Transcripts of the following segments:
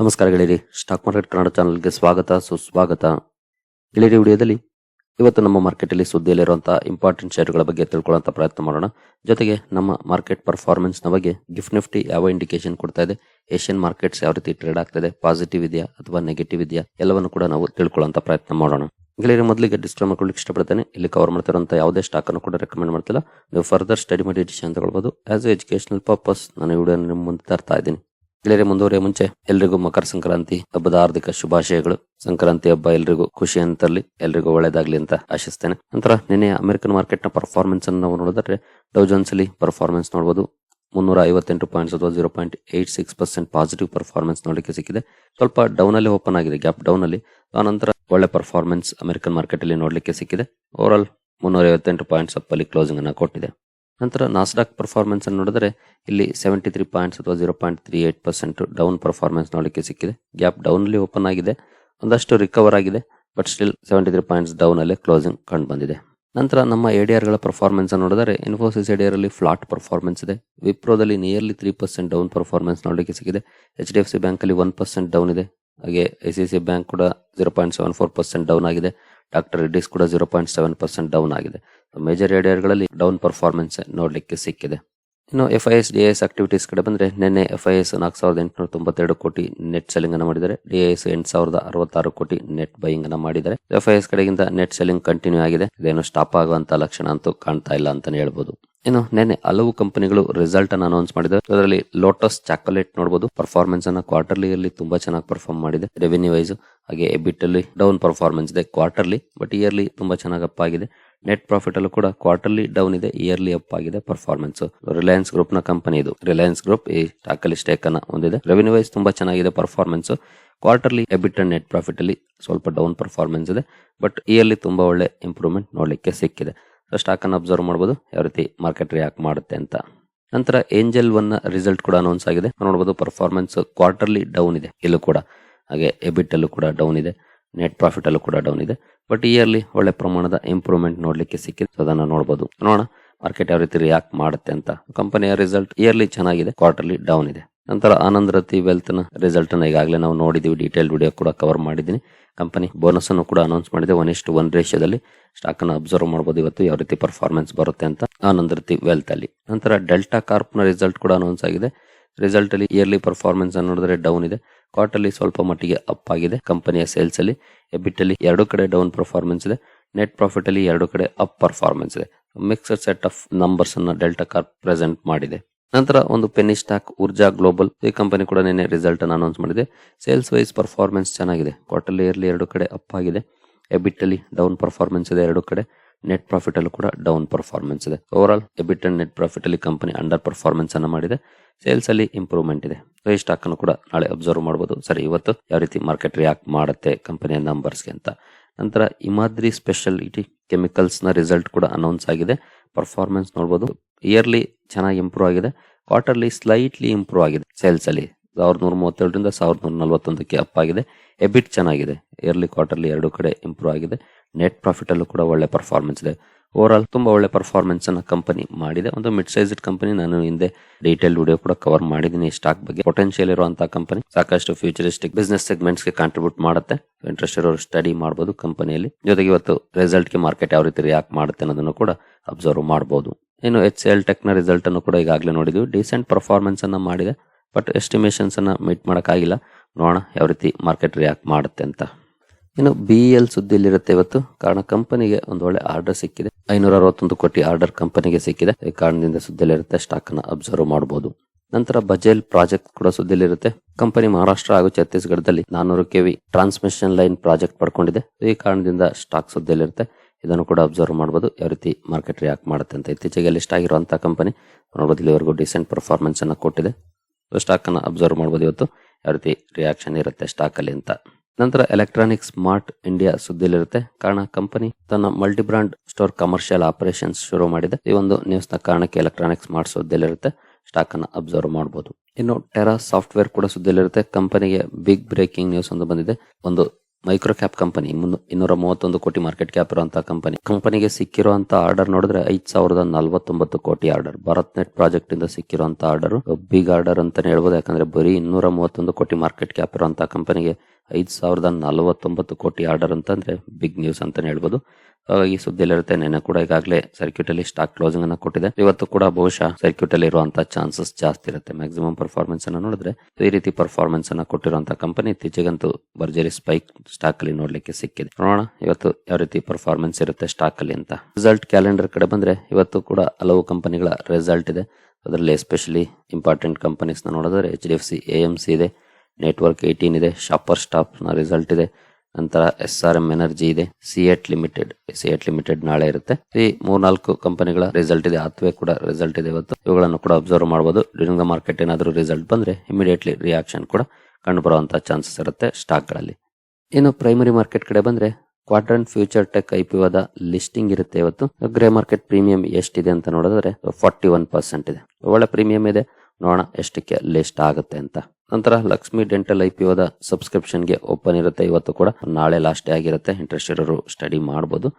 ನಮಸ್ಕಾರ ಗೆಳೆಯರಿ. Stock market Kannada ಚಾನಲ್ಗೆ ಸ್ವಾಗತ. ಸುಸ್ವಾಗತ. ಗೆಳೆಯರಿ, ವಿಡಿಯೋದಲ್ಲಿ ಇವತ್ತು ನಮ್ಮ ಮಾರ್ಕೆಟಲ್ಲಿ ಸುದ್ದಿಯಲ್ಲಿರುವಂತಹ ಇಂಪಾರ್ಟೆಂಟ್ ಶೇರುಗಳ ಬಗ್ಗೆ ತಿಳ್ಕೊಳ್ಳುವಂತ ಪ್ರಯತ್ನ ಮಾಡೋಣ. ಜೊತೆಗೆ ನಮ್ಮ ಮಾರ್ಕೆಟ್ ಪರ್ಫಾರ್ಮೆನ್ಸ್ನ ಬಗ್ಗೆ ಗಿಫ್ಟ್ ನಿಫ್ಟಿ ಯಾವ ಇಂಡಿಕೇಶನ್ ಕೊಡ್ತಾ ಇದೆ ಏಷ್ಯನ್ ಮಾರ್ಕೆಟ್ಸ್ ಯಾವ ರೀತಿ ಟ್ರೇಡ್ ಆಗ್ತಾ ಇದೆ ಪಾಸಿಟಿವ್ ಇದೆಯಾ ಅಥವಾ ನೆಗೆಟಿವ್ ಇದೆಯಾ ಎಲ್ಲವನ್ನು ಕೂಡ ನಾವು ತಿಳ್ಕೊಳ್ಳುವಂತ ಪ್ರಯತ್ನ ಮಾಡೋಣ. ಗೆಳೆಯರಿ, ಮೊದಲಿಗೆ ಡಿಸ್ಟರ್ ಮಾಡ್ಕೊಳ್ಳಿ ಇಷ್ಟಪಡ್ತೇನೆ, ಇಲ್ಲಿ ಕವರ್ ಮಾಡ್ತಿರುವಂತ ಯಾವುದೇ ಸ್ಟಾಕ್ ಅನ್ನು ಕೂಡ ರೆಕಮೆಂಡ್ ಮಾಡ್ತಿಲ್ಲ. ನೀವು ಫರ್ದರ್ ಸ್ಟಡಿ ಮಾಡಿ ಡಿಸಿಷನ್ ತಗೊಳ್ಬೋದು. ಆಸ್ ಎ ಎಜುಕೇಶನಲ್ ಪರ್ಪಸ್ ನಾನು ವಿಡಿಯೋ ನಿಮ್ಮ ಮುಂದೆ ತರ್ತಾ ಇದ್ದೀನಿ. ಗೆಳೆಯರೆ, ಮುಂದುವರಿಯ ಮುಂಚೆ ಎಲ್ರಿಗೂ ಮಕರ ಸಂಕ್ರಾಂತಿ ಹಬ್ಬದ ಹಾರ್ದಿಕ ಶುಭಾಶಯಗಳು. ಸಂಕ್ರಾಂತಿ ಹಬ್ಬ ಎಲ್ರಿಗೂ ಖುಷಿ ಅಂತರ್ಲಿ ಎಲ್ರಿಗೂ ಒಳ್ಳೇದಾಗ್ಲಿ ಅಂತ ಆಶಿಸ್ತೇನೆ. ನಂತರ ನಿನ್ನೆ ಅಮೆರಿಕನ್ ಮಾರ್ಕೆಟ್ನ ಪರ್ಫಾರ್ಮೆನ್ಸ್ ಅನ್ನು ನಾವು ನೋಡಿದ್ರೆ ಡೌಜನ್ಸ್ ಅಲ್ಲಿ ಪರ್ಫಾರ್ಮೆನ್ಸ್ ನೋಡಬಹುದು ಮುನ್ನೂರ ಐವತ್ತೆಂಟು ಪಾಯಿಂಟ್ಸ್ ಅಥವಾ zero point eight six percent positive performance ನೋಡಲಿಕ್ಕೆ ಸಿಕ್ಕಿದೆ. ಸ್ವಲ್ಪ ಡೌನ್ ಅಲ್ಲಿ ಓಪನ್ ಆಗಿದೆ ಗ್ಯಾಪ್ ಡೌನ್ ಅಲ್ಲಿ. ಆನಂತರ ಒಳ್ಳೆ ಪರ್ಫಾರ್ಮೆನ್ಸ್ ಅಮೆರಿಕನ್ ಮಾರ್ಕೆಟ್ ಅಲ್ಲಿ ನೋಡಲಿಕ್ಕೆ ಸಿಕ್ಕಿದೆ. ಓವರ್ ಆಲ್ ಮುನ್ನೂರ ಐವತ್ತೆಂಟು ಪಾಯಿಂಟ್ಸ್ ಅಪ್ ಅಲ್ಲಿ ಕ್ಲೋಸಿಂಗ್ ಅನ್ನು ಕೊಟ್ಟಿದೆ. ನಂತರ ನಾಸ್ಡಾಕ್ ಪರ್ಫಾರ್ಮೆನ್ಸ್ ಅನ್ನು ನೋಡಿದ್ರೆ ಇಲ್ಲಿ ಸೆವೆಂಟಿ ತ್ರೀ ಪಾಯಿಂಟ್ಸ್ ಅಥವಾ zero point three eight percent down performance ನೋಡಲಿಕ್ಕೆ ಸಿಕ್ಕಿದೆ. ಗ್ಯಾಪ್ ಡೌನ್ ಅಲ್ಲಿ ಓಪನ್ ಆಗಿದೆ. ಒಂದಷ್ಟು ರಿಕವರ್ ಆಗಿದೆ but still seventy three points down ಅಲ್ಲೇ ಕ್ಲೋಸಿಂಗ್ ಕಂಡು ಬಂದಿದೆ. ನಂತರ ನಮ್ಮ ಎಡಿಆರ್ಗಳ ಪರ್ಫಾರ್ಮೆನ್ಸ್ ನೋಡಿದರೆ ಇನ್ಫೋಸಿಸ್ ಎಡಿಆರ್ ಅಲ್ಲಿ ಫ್ಲಾಟ್ ಪರ್ಫಾರ್ಮೆನ್ಸ್ ಇದೆ. ವಿಪ್ರೋದಲ್ಲಿ nearly three percent down performance ನೋಡಲಿಕ್ಕೆ ಸಿಕ್ಕಿದೆ. H D F C bank ಅಲ್ಲಿ ಒನ್ ಪರ್ಸೆಂಟ್ ಡೌನ್ ಇದೆ. ಹಾಗೆ ಐ ಸಿ ಸಿ ಬ್ಯಾಂಕ್ ಕೂಡ zero point seven four percent down ಆಗಿದೆ. ಡಾಕ್ಟರ್ ರೆಡ್ಡಿಸ್ ಕೂಡ zero point seven percent down ಆಗಿದೆ. ಮೇಜರ್ ಏರಿಯಾಗಳಲ್ಲಿ ಡೌನ್ ಪರ್ಫಾರ್ಮೆನ್ಸ್ ನೋಡಲಿಕ್ಕೆ ಸಿಕ್ಕಿದೆ. ಇನ್ನು F I S D S activities ಕಡೆ ಬಂದ್ರೆ ನಿನ್ನೆ ಎಫ್ ಐ ಎಸ್ ನಾಲ್ಕು ಸಾವಿರದ ಎಂಟುನೂರ ತೊಂಬತ್ತೆರಡು ಕೋಟಿ ನೆಟ್ ಸೆಲ್ಲಿಂಗ್ ಅನ್ನು ಮಾಡಿದ್ದಾರೆ. ಡಿ ಎಸ್ ಎಂಟು ಸಾವಿರದ ಅರವತ್ತಾರು ಕೋಟಿ ನೆಟ್ ಬೈಯಿಂಗ್ ಅನ್ನು ಮಾಡಿದ್ದಾರೆ. ಎಫ್ ಐ ಎಸ್ ಕಡೆಗಿಂತ ನೆಟ್ ಸೆಲ್ಲಿಂಗ್ ಕಂಟಿನ್ಯೂ ಆಗಿದೆ. ಇದೇನು ಸ್ಟಾಪ್ ಆಗುವಂತ ಲಕ್ಷಣ ಅಂತೂ ಕಾಣ್ತಾ ಇಲ್ಲ ಅಂತಾನೆ ಹೇಳ್ಬೋದು. ಇನ್ನು ನಿನ್ನೆ ಹಲವು ಕಂಪನಿಗಳು ರಿಸಲ್ಟ್ ಅನ್ನು ಅನೌನ್ಸ್ ಮಾಡಿದೆ ಅದರಲ್ಲಿ ಲೋಟಸ್ ಚಾಕೊಲೇಟ್ ನೋಡಬಹುದು ಪರ್ಫಾರ್ಮೆನ್ಸ್ ಅನ್ನ ಕ್ವಾರ್ಟರ್ಲಿ ಅಲ್ಲಿ ತುಂಬಾ ಚೆನ್ನಾಗಿ ಪರ್ಫಾರ್ಮ್ ಮಾಡಿದೆ. ರೆವೆನ್ಯೂ ವೈಸ್ ಹಾಗೆ ಎಬಿಟ್ ಅಲ್ಲಿ ಡೌನ್ ಪರ್ಫಾರ್ಮೆನ್ಸ್ ಇದೆ ಕ್ವಾರ್ಟರ್ಲಿ ಬಟ್ ಇಯರ್ಲಿ ತುಂಬಾ ಚೆನ್ನಾಗಿ ಅಪ್ ಆಗಿದೆ. ನೆಟ್ ಪ್ರಾಫಿಟ್ ಅಲ್ಲೂ ಕೂಡ ಕ್ವಾರ್ಟರ್ಲಿ ಡೌನ್ ಇದೆ ಇಯರ್ಲಿ ಅಪ್ ಆಗಿದೆ ಪರ್ಫಾರ್ಮೆನ್ಸ್ ರಿಲಯನ್ಸ್ ಗ್ರೂಪ್ನ ಕಂಪನಿ ಇದು. ರಿಲಯನ್ಸ್ ಗ್ರೂಪ್ ಈ ಟಾಕಲಿ ಸ್ಟೇಕ್ ಅನ್ನ ಹೊಂದಿದೆ. ರೆವೆನ್ಯೂ ವೈಸ್ ತುಂಬಾ ಚೆನ್ನಾಗಿದೆ performance quarterly EBIT and net profit ಅಲ್ಲಿ ಸ್ವಲ್ಪ ಡೌನ್ ಪರ್ಫಾರ್ಮೆನ್ಸ್ ಇದೆ ಬಟ್ ಇಯರ್ಲಿ ತುಂಬಾ ಒಳ್ಳೆ ಇಂಪ್ರೂವ್ಮೆಂಟ್ ನೋಡ್ಲಿಕ್ಕೆ ಸಿಕ್ಕಿದೆ. ಸ್ಟಾಕ್ ಅನ್ನು ಅಬ್ಸರ್ವ್ ಮಾಡಬಹುದು ಯಾವ ರೀತಿ ಮಾರ್ಕೆಟ್ ರಿಯಾಕ್ಟ್ ಮಾಡುತ್ತೆ ಅಂತ. ನಂತರ ಏಂಜಲ್ ಒನ್ ರಿಸಲ್ಟ್ ಕೂಡ ಅನೌನ್ಸ್ ಆಗಿದೆ. ನೋಡಬಹುದು ಪರ್ಫಾರ್ಮೆನ್ಸ್ ಕ್ವಾರ್ಟರ್ಲಿ ಡೌನ್ ಇದೆ. ಇಲ್ಲೂ ಕೂಡ. ಹಾಗೆ ಎಬಿಟ್ ಅಲ್ಲೂ ಕೂಡ ಡೌನ್ ಇದೆ. ನೆಟ್ ಪ್ರಾಫಿಟ್ ಅಲ್ಲೂ ಕೂಡ ಡೌನ್ ಇದೆ. ಬಟ್ ಇಯರ್ಲಿ ಒಳ್ಳೆ ಪ್ರಮಾಣದ ಇಂಪ್ರೂವ್ಮೆಂಟ್ ನೋಡ್ಲಿಕ್ಕೆ ಸಿಕ್ಕಿದೆ. ಅದನ್ನ ನೋಡಬಹುದು ನೋಡೋಣ. ಮಾರ್ಕೆಟ್ ಯಾವ ರೀತಿ ರಿಯಾಕ್ಟ್ ಮಾಡುತ್ತೆ ಅಂತ. ಕಂಪನಿಯ ರಿಸಲ್ಟ್ ಇಯರ್ಲಿ ಚೆನ್ನಾಗಿದೆ. ಕ್ವಾರ್ಟರ್ಲಿ ಡೌನ್ ಇದೆ. ನಂತರ ಆನಂದ್ ರತಿ ವೆಲ್ತ್ನ ರಿಸಲ್ಟ್ ಅನ್ನ ಈಗಾಗಲೇ ನಾವು ನೋಡಿದೀವಿ. ಡೀಟೇಲ್ ವಿಡಿಯೋ ಕೂಡ ಕವರ್ ಮಾಡಿದ್ದೀನಿ. ಕಂಪನಿ ಬೋನಸ್ ಅನ್ನು ಕೂಡ ಅನೌನ್ಸ್ ಮಾಡಿದೆ. ಒನ್ ಇಷ್ಟು ಒನ್ ರೇಷ್ಯದಲ್ಲಿ ಸ್ಟಾಕ್ ಅನ್ನು ಅಬ್ಸರ್ವ್ ಮಾಡಬಹುದು ಇವತ್ತು ಯಾವ ರೀತಿ ಪರ್ಫಾರ್ಮೆನ್ಸ್ ಬರುತ್ತೆ ಅಂತ ಆನಂದ್ ರತಿ ವೆಲ್ತ್ ಅಲ್ಲಿ. ನಂತರ ಡೆಲ್ಟಾ ಕಾರ್ಪ್ನ ರಿಸಲ್ಟ್ ಕೂಡ ಅನೌನ್ಸ್ ಆಗಿದೆ. ರಿಸಲ್ಟ್ ಅಲ್ಲಿ ಇಯರ್ಲಿ ಪರ್ಫಾರ್ಮೆನ್ಸ್ ಅನ್ನು ನೋಡಿದ್ರೆ ಡೌನ್ ಇದೆ. ಕ್ವಾರ್ಟರ್ಲಿ ಸ್ವಲ್ಪ ಮಟ್ಟಿಗೆ ಅಪ್ ಆಗಿದೆ ಕಂಪನಿಯ ಸೇಲ್ಸ್ ಅಲ್ಲಿ. ಎಬಿಟ್ ಅಲ್ಲಿ ಎರಡು ಕಡೆ ಡೌನ್ ಪರ್ಫಾರ್ಮೆನ್ಸ್ ಇದೆ. ನೆಟ್ ಪ್ರಾಫಿಟ್ ಅಲ್ಲಿ ಎರಡು ಕಡೆ ಅಪ್ ಪರ್ಫಾರ್ಮೆನ್ಸ್ ಇದೆ. ಮಿಕ್ಸರ್ ಸೆಟ್ ಆಫ್ ನಂಬರ್ಸ್ ಅನ್ನ ಡೆಲ್ಟಾ ಕಾರ್ಪ್ ಪ್ರೆಸೆಂಟ್ ಮಾಡಿದೆ. ನಂತರ ಒಂದು ಪೆನಿ ಸ್ಟಾಕ್ ಊರ್ಜಾ ಗ್ಲೋಬಲ್ ಈ ಕಂಪನಿ ಕೂಡ ನಿನ್ನೆ ರಿಸಲ್ಟ್ ಅನ್ನು ಅನೌನ್ಸ್ ಮಾಡಿದೆ. ಸೇಲ್ಸ್ ವೈಸ್ ಪರ್ಫಾರ್ಮೆನ್ಸ್ ಚೆನ್ನಾಗಿದೆ. ಕ್ವಾರ್ಟರ್ಲಿ ಇಯರ್ಲಿ ಎರಡು ಕಡೆ ಅಪ್ ಆಗಿದೆ. ಎಬಿಟ್ ಅಲ್ಲಿ ಡೌನ್ ಪರ್ಫಾರ್ಮೆನ್ಸ್ ಇದೆ ಎರಡು ಕಡೆ. ನೆಟ್ ಪ್ರಾಫಿಟ್ ಅಲ್ಲೂ ಕೂಡ ಡೌನ್ ಪರ್ಫಾರ್ಮೆನ್ಸ್ ಇದೆ. Overall EBIT and net profit ಅಲ್ಲಿ ಕಂಪನಿ ಅಂಡರ್ ಪರ್ಫಾರ್ಮೆನ್ಸ್ ಅನ್ನು ಮಾಡಿದೆ. ಸೇಲ್ಸ್ ಅಲ್ಲಿ ಇಂಪ್ರೂವ್ಮೆಂಟ್ ಇದೆ. ಈ ಸ್ಟಾಕ್ ಅನ್ನು ಕೂಡ ನಾಳೆ ಅಬ್ಸರ್ವ್ ಮಾಡಬಹುದು ಸರಿ, ಇವತ್ತು ಯಾವ ರೀತಿ ಮಾರ್ಕೆಟ್ ರಿಯಾಕ್ಟ್ ಮಾಡುತ್ತೆ ಕಂಪನಿಯ ನಂಬರ್ಸ್ಗೆ ಅಂತ. ನಂತರ ಇಮಾದ್ರಿ ಸ್ಪೆಷಾಲಿಟಿ ಕೆಮಿಕಲ್ಸ್ನ ರಿಸಲ್ಟ್ ಕೂಡ ಅನೌನ್ಸ್ ಆಗಿದೆ. ಪರ್ಫಾರ್ಮೆನ್ಸ್ ನೋಡ್ಬೋದು. ಇಯರ್ಲಿ ಚೆನ್ನಾಗಿ ಇಂಪ್ರೂವ್ ಆಗಿದೆ. ಕ್ವಾರ್ಟರ್ಲಿ ಸ್ಲೈಟ್ಲಿ ಇಂಪ್ರೂವ್ ಆಗಿದೆ ಸೇಲ್ಸ್ ಅಲ್ಲಿ. ಸಾವಿರದ ನೂರ ಮೂವತ್ತೇಳರಿಂದ ಸಾವಿರದ ನೂರ ನಲವತ್ತೊಂದಕ್ಕೆ ಅಪ್ ಆಗಿದೆ. ಎಬಿಟ್ ಚೆನ್ನಾಗಿದೆ. ಇಯರ್ಲಿ ಕ್ವಾರ್ಟರ್ಲಿ ಎರಡು ಕಡೆ ಇಂಪ್ರೂವ್ ಆಗಿದೆ. ನೆಟ್ ಪ್ರಾಫಿಟ್ ಅಲ್ಲೂ ಕೂಡ ಒಳ್ಳೆ ಪರ್ಫಾರ್ಮೆನ್ಸ್ ಇದೆ. ಓವರ್ ಆಲ್ ತುಂಬ ಒಳ್ಳೆ ಪರ್ಫಾರ್ಮೆನ್ಸ್ ಅನ್ನ ಕಂಪನಿ ಮಾಡಿದೆ. ಒಂದು ಮಿಡ್ ಸೈಜ್ಡ್ ಕಂಪನಿ ನಾನು ಹಿಂದೆ ಡೀಟೇಲ್ ವಿಡಿಯೋ ಕೂಡ ಕವರ್ ಮಾಡಿದ್ದೀನಿ ಸ್ಟಾಕ್ ಬಗ್ಗೆ. ಪೊಟೆನ್ಷಿಯಲ್ ಇರುವಂತಹ ಕಂಪನಿ ಸಾಕಷ್ಟು ಫ್ಯೂಚರಿಸ್ಟಿಕ್ ಬಿಸ್ನೆಸ್ ಸೆಗ್ಮೆಂಟ್ಸ್ಗೆ ಕಾಂಟ್ರಿಬ್ಯೂಟ್ ಮಾಡುತ್ತೆ. ಇಂಟ್ರೆಸ್ಟ್ ಇರೋರು ಸ್ಟಡಿ ಮಾಡಬಹುದು ಕಂಪನಿಯಲ್ಲಿ ಜೊತೆಗೆ ಇವತ್ತು ರಿಸಲ್ಟ್ಗೆ ಮಾರ್ಕೆಟ್ ಯಾವ ರೀತಿ ರಿಯಾಕ್ಟ್ ಮಾಡುತ್ತೆ ಅನ್ನೋದನ್ನು ಕೂಡ ಅಬ್ಸರ್ವ್ ಮಾಡಬಹುದು ಇನ್ನು ಎಚ್ ಎಲ್ ಟೆಕ್ನ ರಿಸಲ್ಟ್ ಅನ್ನು ಕೂಡ ಈಗಾಗಲೇ ನೋಡಿದ್ವಿ. ಡಿಸೆಂಟ್ ಪರ್ಫಾರ್ಮೆನ್ಸ್ ಅನ್ನ ಮಾಡಿದೆ. ಬಟ್ ಎಸ್ಟಿಮೇಷನ್ಸ್ ಅನ್ನ ಮೀಟ್ ಮಾಡೋಕ್ಕಾಗಿಲ್ಲ. ನೋಡೋಣ ಯಾವ ರೀತಿ ಮಾರ್ಕೆಟ್ ರಿಯಾಕ್ಟ್ ಮಾಡುತ್ತೆ ಅಂತ. ಇನ್ನು ಬಿ ಎಲ್ ಸುದ್ದಿಯಲ್ಲಿರುತ್ತೆ ಇವತ್ತು. ಕಾರಣ ಕಂಪನಿಗೆ ಒಂದು ಒಳ್ಳೆ ಆರ್ಡರ್ ಸಿಕ್ಕಿದೆ. ಐನೂರ ಅರವತ್ತೊಂದು ಕೋಟಿ ಆರ್ಡರ್ ಕಂಪನಿಗೆ ಸಿಕ್ಕಿದೆ. ಈ ಕಾರಣದಿಂದ ಸುದ್ದಿಯಲ್ಲಿರುತ್ತೆ ಸ್ಟಾಕ್ ಅನ್ನ ಅಬ್ಸರ್ವ್ ಮಾಡಬಹುದು ನಂತರ ಬಜೆಲ್ ಪ್ರಾಜೆಕ್ಟ್ ಕೂಡ ಸುದ್ದಿಯಲ್ಲಿರುತ್ತೆ. ಕಂಪನಿ ಮಹಾರಾಷ್ಟ್ರ ಹಾಗೂ ಛತ್ತೀಸ್ಗಢದಲ್ಲಿ ನಾನೂರು ಕೆವಿ ಟ್ರಾನ್ಸ್ಮಿಷನ್ ಲೈನ್ ಪ್ರಾಜೆಕ್ಟ್ ಪಡ್ಕೊಂಡಿದೆ. ಈ ಕಾರಣದಿಂದ ಸ್ಟಾಕ್ ಸುದ್ದಿಯಲ್ಲಿರುತ್ತೆ. ಇದನ್ನು ಕೂಡ ಅಬ್ಸರ್ವ್ ಮಾಡಬಹುದು ಯಾವ ರೀತಿ ಮಾರ್ಕೆಟ್ ರಿಯಾಕ್ಟ್ ಮಾಡುತ್ತೆ ಅಂತ ಇತ್ತೀಚೆಗೆ ಲಿಸ್ಟ್ ಆಗಿರುವಂತಹ ಕಂಪನಿ ನೋಡಬಹುದು ಇಲ್ಲಿವರೆಗೂ ಡಿಸೆಂಟ್ ಪರ್ಫಾರ್ಮೆನ್ಸ್ ಅನ್ನ ಕೊಟ್ಟಿದೆ. ಸ್ಟಾಕ್ ಅನ್ನ ಅಬ್ಸರ್ವ್ ಮಾಡಬಹುದು ಇವತ್ತು. ಯಾವ ರೀತಿ ರಿಯಾಕ್ಷನ್ ಇರುತ್ತೆ ಸ್ಟಾಕ್ ಅಲ್ಲಿ ಅಂತ. ನಂತರ ಎಲೆಕ್ಟ್ರಾನಿಕ್ ಸ್ಮಾರ್ಟ್ ಇಂಡಿಯಾ ಸುದ್ದಿಲಿರುತ್ತೆ ಕಾರಣ ಕಂಪನಿ ತನ್ನ multi brand store commercial operations ಶುರು ಮಾಡಿದೆ. ಈ ಒಂದು ನ್ಯೂಸ್ನ ಕಾರಣಕ್ಕೆ ಎಲೆಕ್ಟ್ರಾನಿಕ್ ಸ್ಮಾರ್ಟ್ ಸುದ್ದಿಲಿರುತ್ತೆ ಸ್ಟಾಕ್ ಅನ್ನು ಅಬ್ಸರ್ವ್ ಮಾಡಬಹುದು ಇನ್ನು ಟೆರಾ ಸಾಫ್ಟ್ವೇರ್ ಕೂಡ ಸುದ್ದಿಲಿರುತ್ತೆ ಕಂಪನಿಗೆ ಬಿಗ್ ಬ್ರೇಕಿಂಗ್ ನ್ಯೂಸ್ ಒಂದು ಬಂದಿದೆ. ಒಂದು ಮೈಕ್ರೋ ಕ್ಯಾಪ್ ಕಂಪನಿ ಇನ್ನೂರ ಮೂವತ್ತೊಂದು ಕೋಟಿ ಮಾರ್ಕೆಟ್ ಕ್ಯಾಪ್ ಇರುವಂತಹ ಕಂಪನಿ. ಕಂಪನಿಗೆ ಸಿಕ್ಕಿರುವಂತಹ ಆರ್ಡರ್ ನೋಡಿದ್ರೆ ಐದ್ ಸಾವಿರದ ನಲವತ್ತೊಂಬತ್ತು ಕೋಟಿ ಆರ್ಡರ್. ಭಾರತ್ ನೆಟ್ ಪ್ರಾಜೆಕ್ಟ್ ಇಂದ ಸಿಕ್ಕಿರುವಂತಹ ಆರ್ಡರ್. ಬಿಗ್ ಆರ್ಡರ್ ಅಂತಾನೆ ಹೇಳ್ಬೋದು, ಯಾಕಂದ್ರೆ ಬರೀ ಇನ್ನೂರ ಮೂವತ್ತೊಂದು ಕೋಟಿ ಮಾರ್ಕೆಟ್ ಕ್ಯಾಪ್ ಇರುವಂತಹ ಕಂಪನಿಗೆ ಐದ್ ಸಾವಿರದ ನಲವತ್ತೊಂಬತ್ತು ಕೋಟಿ ಆರ್ಡರ್ ಅಂತಂದ್ರೆ ಬಿಗ್ ನ್ಯೂಸ್ ಅಂತಾನೆ ಹೇಳ್ಬೋದು. ಹಾಗಾಗಿ ಸುದ್ದಿಯಲ್ಲಿರುತ್ತೆ ನೆನೆ ಕೂಡ ಈಗಾಗಲೇ ಸರ್ಕ್ಯೂಟ್ ಅಲ್ಲಿ ಸ್ಟಾಕ್ ಕ್ಲೋಸಿಂಗ್ ಅನ್ನ ಕೊಟ್ಟಿದೆ. ಇವತ್ತು ಕೂಡ ಬಹುಶಃ ಸರ್ಕ್ಯೂಟ್ ಅಲ್ಲಿ ಇರುವಂತಹ ಚಾನ್ಸಸ್ ಜಾಸ್ತಿ ಇರುತ್ತೆ. ಮ್ಯಾಕ್ಸಿಮಮ್ ಪರ್ಫಾರ್ಮೆನ್ಸ್ ಅನ್ನ ನೋಡಿದ್ರೆ ಈ ರೀತಿ ಪರ್ಫಾರ್ಮೆನ್ಸ್ ಅನ್ನ ಕೊಟ್ಟಿರುವಂತಹ ಕಂಪನಿ ಇತ್ತೀಚೆಗಂತೂ ಭರ್ಜರಿ ಸ್ಪೈಕ್ ಸ್ಟಾಕ್ ಅಲ್ಲಿ ನೋಡ್ಲಿಕ್ಕೆ ಸಿಕ್ಕಿದೆ. ನೋಡೋಣ, ಇವತ್ತು ಯಾವ ರೀತಿ ಪರ್ಫಾರ್ಮೆನ್ಸ್ ಇರುತ್ತೆ ಸ್ಟಾಕ್ ಅಲ್ಲಿ ಅಂತ. ರಿಸಲ್ಟ್ ಕ್ಯಾಲೆಂಡರ್ ಕಡೆ ಬಂದ್ರೆ ಇವತ್ತು ಕೂಡ ಹಲವು ಕಂಪನಿಗಳ ರಿಸಲ್ಟ್ ಇದೆ. ಅದರಲ್ಲಿ ಎಸ್ಪೆಷಲಿ ಇಂಪಾರ್ಟೆಂಟ್ ಕಂಪನೀಸ್ ನೋಡಿದ್ರೆ H D F C A M C ಇದೆ. ನೆಟ್ವರ್ಕ್ ಏಯ್ಟೀನ್ ಇದೆ. ಶಾಪರ್ ಸ್ಟಾಪ್ನ ರಿಸಲ್ಟ್ ಇದೆ. ನಂತರ ಎಸ್ ಆರ್ ಎಂ ಎನರ್ಜಿ ಇದೆ. ಸಿಎಟ್ ಲಿಮಿಟೆಡ್ ಸಿಎಟ್ ಲಿಮಿಟೆಡ್ ನಾಳೆ ಇರುತ್ತೆ. ಈ ಮೂರ್ನಾಲ್ಕು ಕಂಪನಿಗಳ ರಿಸಲ್ಟ್ ಇದೆ. ಆತ್ವೇ ಕೂಡ ರಿಸಲ್ಟ್ ಇದೆ ಇವತ್ತು. ಇವುಗಳನ್ನು ಕೂಡ ಅಬ್ಸರ್ವ್ ಮಾಡಬಹುದು ಡ್ಯೂರಿಂಗ್ ದ ಮಾರ್ಕೆಟ್ ಏನಾದರೂ ರಿಸಲ್ಟ್ ಬಂದ್ರೆ ಇಮಿಡಿಯೇಟ್ಲಿ ರಿಯಾಕ್ಷನ್ ಕೂಡ ಕಂಡು ಬರುವಂತಹ ಚಾನ್ಸಸ್ ಇರುತ್ತೆ ಸ್ಟಾಕ್ಗಳಲ್ಲಿ. ಇನ್ನು ಪ್ರೈಮರಿ ಮಾರ್ಕೆಟ್ ಕಡೆ ಬಂದ್ರೆ ಕ್ವಾಡ್ರಂಟ್ ಫ್ಯೂಚರ್ ಟೆಕ್ ಐಪಿಒದ ಲಿಸ್ಟಿಂಗ್ ಇರುತ್ತೆ ಇವತ್ತು. ಗ್ರೇ ಮಾರ್ಕೆಟ್ ಪ್ರೀಮಿಯಂ ಎಷ್ಟಿದೆ ಅಂತ ನೋಡಿದ್ರೆ ಫಾರ್ಟಿ ಒನ್ ಪರ್ಸೆಂಟ್ ಇದೆ. ಒಳ್ಳೆ ಪ್ರೀಮಿಯಂ ಇದೆ. ನೋಡೋಣ ಎಷ್ಟಕ್ಕೆ ಲಿಸ್ಟ್ ಆಗುತ್ತೆ ಅಂತ. ನಂತರ ಲಕ್ಷ್ಮಿ ಡೆಂಟಲ್ ಐ ಪಿ ಒದ ಸಬ್ಸ್ಕ್ರಿಪ್ಷನ್ಗೆ ಓಪನ್ ಇರುತ್ತೆ. ಇವತ್ತು ಕೂಡ ನಾಳೆ ಲಾಸ್ಟ್ ಡೇ ಆಗಿರುತ್ತೆ. ಇಂಟ್ರೆಸ್ಟ್ ಇರೋರು ಸ್ಟಡಿ ಮಾಡಬಹುದು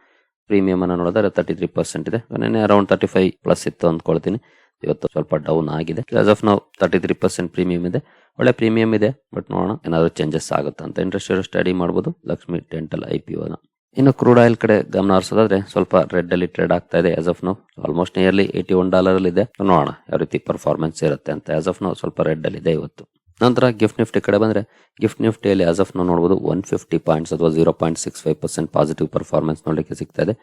ಪ್ರೀಮಿಯಂ ಅನ್ನು ನೋಡಿದ್ರೆ ತರ್ಟಿ ತ್ರೀ ಪರ್ಸೆಂಟ್ ಇದೆ. ನೆನ್ನೆ ಅರೌಂಡ್ ತರ್ಟಿ ಫೈವ್ ಪ್ಲಸ್ ಇತ್ತು ಅಂದ್ಕೊಳ್ತೀನಿ. ಇವತ್ತು ಸ್ವಲ್ಪ ಡೌನ್ ಆಗಿದೆ. ಆಸ್ ಆಫ್ ನಾವು ತರ್ಟಿ ತ್ರೀ ಪರ್ಸೆಂಟ್ ಪ್ರೀಮಿಯಂ ಇದೆ. ಒಳ್ಳೆ ಪ್ರೀಮಿಯಂ ಇದೆ ಬಟ್ ನೋಡೋಣ ಏನಾದ್ರು ಚೇಂಜಸ್ ಆಗುತ್ತೆ ಅಂತ. ಇಂಟ್ರೆಸ್ಟ್ ಇರೋ ಸ್ಟಡಿ ಮಾಡಬಹುದು ಲಕ್ಷ್ಮಿ ಡೆಂಟಲ್ ಐ ಪಿ ಒನ ಇನ್ನು ಕ್ರೂಡ್ ಆಯಿಲ್ ಕಡೆ ಗಮನ ಹರಿಸೋದಾದ್ರೆ ಸ್ವಲ್ಪ ರೆಡ್ ಅಲ್ಲಿ ಟ್ರೇಡ್ ಆಗ್ತಾ ಇದೆ as of now almost nearly eighty one dollar ಅಲ್ಲಿ ಇದೆ. ನೋಡೋಣ ಯಾವ ರೀತಿ ಪರ್ಫಾರ್ಮೆನ್ಸ್ ಇರುತ್ತೆ ಅಂತ. ಆಸ್ ಆಫ್ ನೋ ಸ್ವಲ್ಪ ರೆಡ್ ಅಲ್ಲಿ ಇದೆ ಇವತ್ತು. ನಂತರ ಗಿಫ್ಟ್ ನಿಫ್ಟಿ ಕಡೆ ಬಂದರೆ ಗಿಫ್ಟ್ ನಿಫ್ಟಿಯಲ್ಲಿ ಆಸ್ ಆಫ್ ನಾವು ನೋಡ್ಬೋದು ಒನ್ ಫಿಫ್ಟಿ ಪಾಯಿಂಟ್ಸ್ ಅಥವಾ zero point six five percent positive performance ನೋಡಲಿಕ್ಕೆ ಸಿಗ್ತಾ ಇದೆ.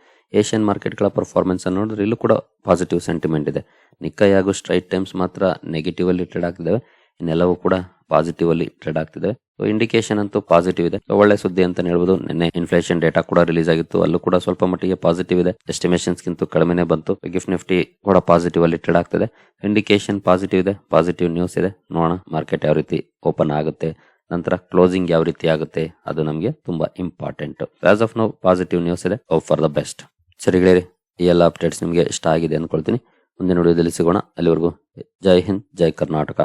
ಏಷ್ಯನ್ ಮಾರ್ಕೆಟ್ಗಳ ಪರ್ಫಾರ್ಮೆನ್ಸ್ ನೋಡಿದ್ರೆ ಇಲ್ಲೂ ಕೂಡ ಪಾಸಿಟಿವ್ ಸೆಂಟಿಮೆಂಟ್ ಇದೆ. ನಿಕ್ಕೈ ಹಾಗೂ ಸ್ಟ್ರೈಟ್ ಟೈಮ್ಸ್ ಮಾತ್ರ ನೆಗೆಟಿವ್ ಅಲ್ಲಿ ಟ್ರೇಡ್ ಆಗ್ತಿದ್ದಾವೆ. ಇನ್ನೆಲ್ಲವೂ ಕೂಡ ಪಾಸಿಟಿವ್ ಅಲ್ಲಿ ಟ್ರೇಡ್ ಆಗ್ತಿದೆ. ಇಂಡಿಕೇಶನ್ ಅಂತೂ ಪಾಸಿಟಿವ್ ಇದೆ. ಒಳ್ಳೆ ಸುದ್ದಿ ಅಂತ ಹೇಳ್ಬೋದು. ನಿನ್ನೆ ಇನ್ಫ್ಲೇಷನ್ ಡೇಟಾ ಕೂಡ ರಿಲೀಸ್ ಆಗಿತ್ತು. ಅಲ್ಲೂ ಕೂಡ ಸ್ವಲ್ಪ ಮಟ್ಟಿಗೆ ಪಾಸಿಟಿವ್ ಇದೆ. ಎಸ್ಟಿಮೇಷನ್ಸ್ ಗಿಂತ ಕಡಿಮೆನೆ ಬಂತು. ಗಿಫ್ಟ್ ನಿಫ್ಟಿ ಕೂಡ ಪಾಸಿಟಿವ್ ಅಲ್ಲಿ ಟ್ರೇಡ್ ಆಗ್ತಿದೆ. ಇಂಡಿಕೇಶನ್ ಪಾಸಿಟಿವ್ ಇದೆ. ಪಾಸಿಟಿವ್ ನ್ಯೂಸ್ ಇದೆ. ನೋಡೋಣ ಮಾರ್ಕೆಟ್ ಯಾವ ರೀತಿ ಓಪನ್ ಆಗುತ್ತೆ. ನಂತರ ಕ್ಲೋಸಿಂಗ್ ಯಾವ ರೀತಿ ಆಗುತ್ತೆ. ಅದು ನಮಗೆ ತುಂಬಾ important as of now positive news ಇದೆ. ಫಾರ್ ದ ಬೆಸ್ಟ್ ಸರಿ ಗೆಳೆಯರಿ, ಈ ಎಲ್ಲ ಅಪ್ಡೇಟ್ಸ್ ನಿಮಗೆ ಇಷ್ಟ ಆಗಿದೆ ಅನ್ಕೊಳ್ತೀನಿ. ಮುಂದಿನ ವಿಡಿಯೋದಲ್ಲಿ ಸಿಗೋಣ. ಅಲ್ಲಿವರೆಗೂ ಜೈ ಹಿಂದ್, ಜೈ ಕರ್ನಾಟಕ.